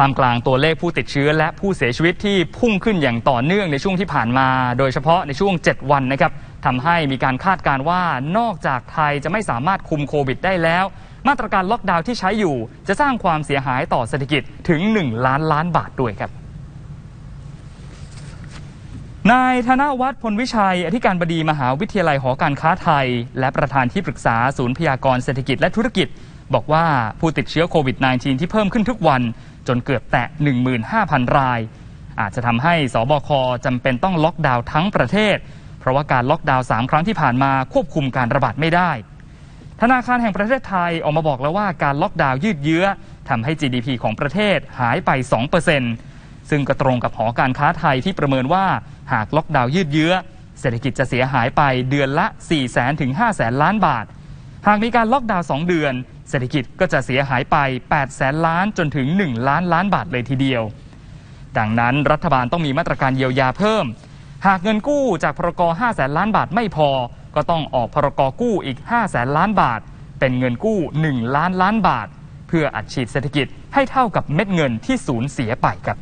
ท่ามกลางตัวเลขผู้ติดเชื้อและผู้เสียชีวิตที่พุ่งขึ้นอย่างต่อเนื่องในช่วงที่ผ่านมา โดยเฉพาะในช่วง 7 วันนะครับทำให้มีการคาดการว่านอกจากไทยจะไม่สามารถคุมโควิดได้แล้ว มาตรการล็อกดาวน์ที่ใช้อยู่ จะสร้างความเสียหายต่อเศรษฐกิจถึง 1 ล้านล้านบาทด้วยครับนายธนวัฒน์พลวิชัย อธิการบดีมหาวิทยาลัยหอการค้าไทย และประธานที่ปรึกษาศูนย์พยากรเศรษฐกิจและธุรกิจ บอกว่าผู้ติดเชื้อโควิด -19 ที่เพิ่มขึ้นทุกวัน จนเกือบแตะ 15,000 ราย อาจจะทำให้สบคจำเป็นต้องล็อกดาวน์ทั้งประเทศ เพราะว่าการล็อกดาวน์3ครั้งที่ผ่านมาควบคุมการระบาดไม่ได้ ธนาคารแห่งประเทศไทยออกมาบอกแล้วว่าการล็อกดาวน์ยืดเยื้อทำให้ GDP ของประเทศหายไป 2%ซึ่งก็ตรงกับหอการค้าไทยที่ประเมินว่าหากล็อกดาวน์ยืดเยื้อ เศรษฐกิจจะเสียหายไปเดือนละ 4 0 0 0 0ถึง 5 0 0แสนล้านบาท หากมีการล็อกดาวน์2เดือน เศรษฐกิจก็จะเสียหายไป 8 แสนล้านจนถึง 1 ล้านล้านบาทเลยทีเดียว ดังนั้นรัฐบาลต้องมีมาตรการเยียวยาเพิ่ม หากเงินกู้จากพรก5แสนล้านบาทไม่พอ ก็ต้องออกพรกกู้อีก5แสนล้านบาท เป็นเงินกู้ 1 ล้านล้านบาท เพื่ออัดฉีดเศรษฐกิจให้เท่ากับเม็ดเงินที่สูญเสียไปครับ